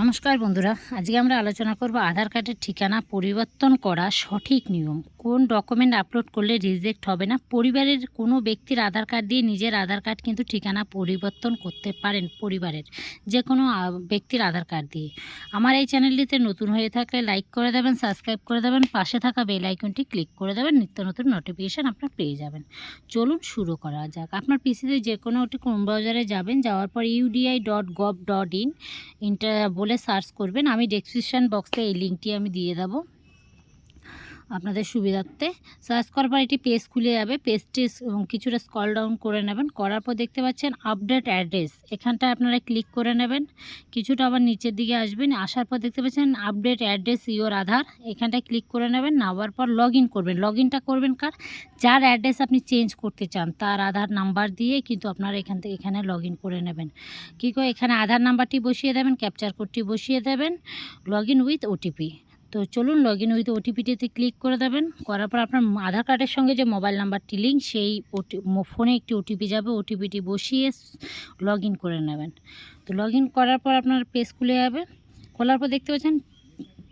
নমস্কার বন্ধুরা, আজকে আমরা আলোচনা করব আধার কার্ডের ঠিকানা পরিবর্তন করা সঠিক নিয়ম। কোন ডকুমেন্ট আপলোড করলে রিজেক্ট হবে না? পরিবারের কোনো ব্যক্তির আধার কার্ড দিয়ে নিজের আধার কার্ড কিন্তু ঠিকানা পরিবর্তন করতে পারেন পরিবারের যে কোনো ব্যক্তির আধার কার্ড দিয়ে। আমার এই চ্যানেলটিতে নতুন হয়ে থাকলে লাইক করে দেবেন সাবস্ক্রাইব করে দেবেন, পাশে থাকা বেল আইকনটি ক্লিক করে দেবেন, নিত্য নতুন নোটিফিকেশান আপনার পেয়ে যাবেন। চলুন শুরু করা যাক। আপনার পিসিতে যে কোনো একটি ক্রোম যাবেন, যাওয়ার পর UDI dot gov dot in enter বলে সার্চ করবেন। আমি ডেসক্রিপশান বক্সে এই লিঙ্কটি আমি দিয়ে দেবো। আপনাদের সুবিধার্থে। সার্চ করার পর এটি পেজ খুলে যাবে। পেজটি কিছুটা স্কল ডাউন করে নেবেন। করার পর দেখতে পাচ্ছেন আপডেট অ্যাড্রেস এখানটায় আপনারা ক্লিক করে নেবেন। কিছুটা আবার নিচের দিকে আসবেন। আসার পর দেখতে পাচ্ছেন আপডেট অ্যাড্রেস ইওর আধার এখানটায় ক্লিক করে নেবেন। নেওয়ার পর লগ করবেন। লগ করবেন কার? যার অ্যাড্রেস আপনি চেঞ্জ করতে চান। তার আধার নাম্বার দিয়ে কিন্তু আপনারা এখান থেকে এখানে লগ করে নেবেন। কী করে? এখানে আধার নাম্বারটি বসিয়ে দেবেন। ক্যাপচার কোডটি বসিয়ে দেবেন। লগ ইন উইথ ওটিপি তো চলুন লগ ইন উইথ ওটিপিটিতে ক্লিক করে দেবেন। করার পর আপনার আধার কার্ডের সঙ্গে যে মোবাইল নাম্বারটি লিঙ্ক সেই ফোনে একটি ওটিপি যাবে। ওটিপিটি বসিয়ে লগ করে নেবেন। তো লগ করার পর আপনার পেজ খুলে যাবে। খোলার পর দেখতে পাচ্ছেন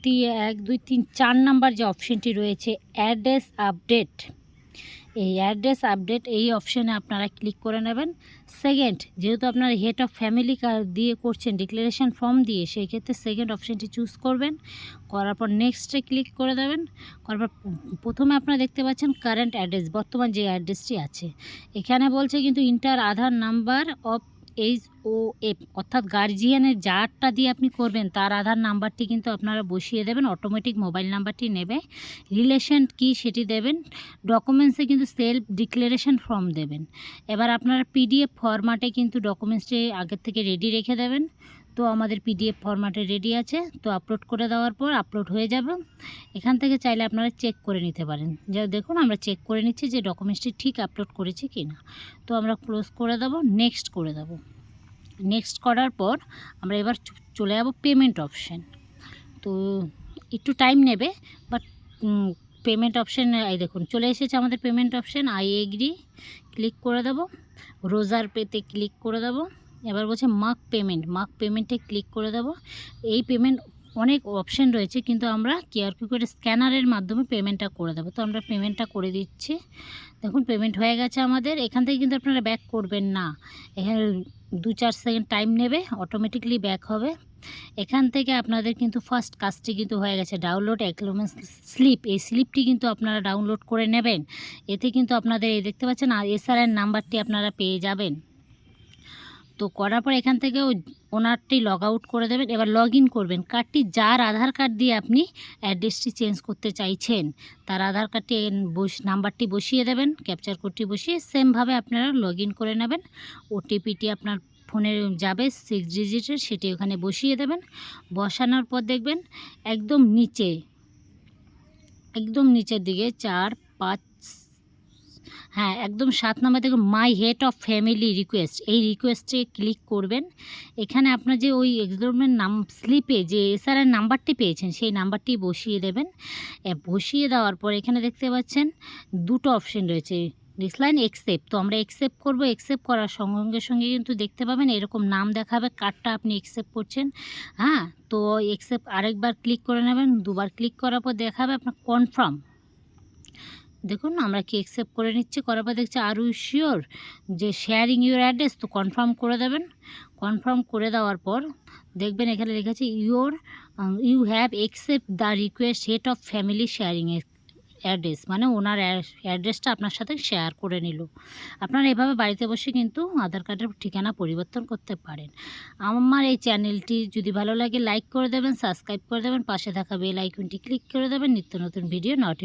তি এক, দুই, তিন, চার নাম্বার যে অপশানটি রয়েছে অ্যাড্রেস আপডেট এই অ্যাড্রেস আপডেট এই অপশানে আপনারা ক্লিক করে নেবেন। সেকেন্ড যেহেতু আপনারা হেড অফ ফ্যামিলি দিয়ে করছেন ডিক্লারেশন ফর্ম দিয়ে, সেই ক্ষেত্রে সেকেন্ড অপশানটি চুজ করবেন। করার পর নেক্সটে ক্লিক করে দেবেন। করার পর প্রথমে আপনারা দেখতে পাচ্ছেন কারেন্ট অ্যাড্রেস বর্তমান যে অ্যাড্রেসটি আছে। এখানে বলছে কিন্তু enter Aadhaar number of H O F অর্থাৎ গার্জিয়ানের যারটা দিয়ে আপনি করবেন, তার আধার নাম্বারটি কিন্তু আপনারা বসিয়ে দেবেন অটোমেটিক মোবাইল নাম্বারটি নেবে। রিলেশন কি সেটি দেবেন ডকুমেন্টসে কিন্তু সেলফ ডিক্লারেশন ফর্ম দেবেন। এবার আপনারা পিডিএফ ফরম্যাটে কিন্তু ডকুমেন্টসটি আগের থেকে রেডি রেখে দেবেন। তো আমাদের পিডিএফ ফরম্যাটে রেডি আছে। তো আপলোড করে দেওয়ার পর আপলোড হয়ে যাবে। এখান থেকে চাইলে আপনারা চেক করে নিতে পারেন। যা দেখুন, আমরা চেক করে নিচ্ছি যে ডকুমেন্টসটি ঠিক আপলোড করেছি কি না তো আমরা ক্লোজ করে দেবো নেক্সট করে দেবো। নেক্সট করার পর আমরা এবার চলে যাব পেমেন্ট অপশান তো একটু টাইম নেবে বাট পেমেন্ট অপশান এই দেখুন, চলে এসেছে আমাদের payment option I agree click করে দেবো। রোজার পেতে ক্লিক করে দেবো। এবার বলছে মার্ক পেমেন্ট মার্ক পেমেন্টে ক্লিক করে দেবো। এই পেমেন্ট অনেক অপশান রয়েছে, কিন্তু আমরা কিউআর কোড স্ক্যানারের মাধ্যমে পেমেন্টটা করে দেবো। তো আমরা পেমেন্টটা করে দিচ্ছি। দেখুন পেমেন্ট হয়ে গেছে আমাদের। এখান থেকে কিন্তু আপনারা ব্যাক করবেন না। এখানে দু চার সেকেন্ড টাইম নেবে অটোমেটিকলি ব্যাক হবে। এখান থেকে আপনাদের কিন্তু ফার্স্ট কাজটি কিন্তু হয়ে গেছে ডাউনলোড অ্যাক্লোমেন্স স্লিপ এই স্লিপটি কিন্তু আপনারা ডাউনলোড করে নেবেন। এতে কিন্তু আপনাদের এই দেখতে পাচ্ছেন, আর এসআরএন নাম্বারটি আপনারা পেয়ে যাবেন। তো করার পর এখান থেকে ওনারটি লগ আউট করে দেবেন, এবার লগ ইন করবেন কার্ডটি যার আধার কার্ড দিয়ে আপনি অ্যাড্রেসটি চেঞ্জ করতে চাইছেন, তার আধার কার্ডটি নাম্বারটি বসিয়ে দেবেন ক্যাপচার কোডটি বসিয়ে সেমভাবে আপনারা লগ করে নেবেন। ওটিপিটি আপনার ফোনে যাবে সিক্স ডিজিটের সেটি ওখানে বসিয়ে দেবেন। বসানোর পর দেখবেন একদম নিচে, একদম নিচের দিকে চার, পাঁচ হ্যাঁ একদম সাত নম্বর দেখুন my head of family request এই রিকোয়েস্টে ক্লিক করবেন। এখানে আপনার যে ওই এক্সডোরমেন্ট নাম স্লিপে যে এসআরআর নাম্বারটি পেয়েছেন, সেই নাম্বারটি বসিয়ে দেবেন। বসিয়ে দেওয়ার পর এখানে দেখতে পাচ্ছেন, দুটো অপশন রয়েছে। ডিসলাইন এক্সেপ্ট তো আমরা এক্সেপ্ট করব। এক্সেপ্ট করার সঙ্গে সঙ্গে কিন্তু দেখতে পাবেন, এরকম নাম দেখাবে কার্ডটা আপনি এক্সেপ্ট করছেন। হ্যাঁ তো এক্সেপ্ট আরেকবার ক্লিক করে নেবেন। দুবার ক্লিক করার পর দেখাবে আপনার কনফার্ম দেখুন আমরা কি অ্যাকসেপ্ট করে নিচ্ছি? করার পর দেখছি আর ইউ শিওর যে শেয়ারিং ইউর অ্যাড্রেস তো কনফার্ম করে দেবেন। কনফার্ম করে দেওয়ার পর দেখবেন এখানে লেখা your you have accept the request head of family sharing address মানে ওনার অ্যাড্রেসটা আপনার সাথে শেয়ার করে নিল। আপনারা এভাবে বাড়িতে বসে কিন্তু আধার কার্ডের ঠিকানা পরিবর্তন করতে পারেন। আমার এই চ্যানেলটি যদি ভালো লাগে লাইক করে দেবেন সাবস্ক্রাইব করে দেবেন, পাশে থাকা বেল আইকনটি ক্লিক করে দেবেন। নিত্য নতুন ভিডিও নোটিফিকেশন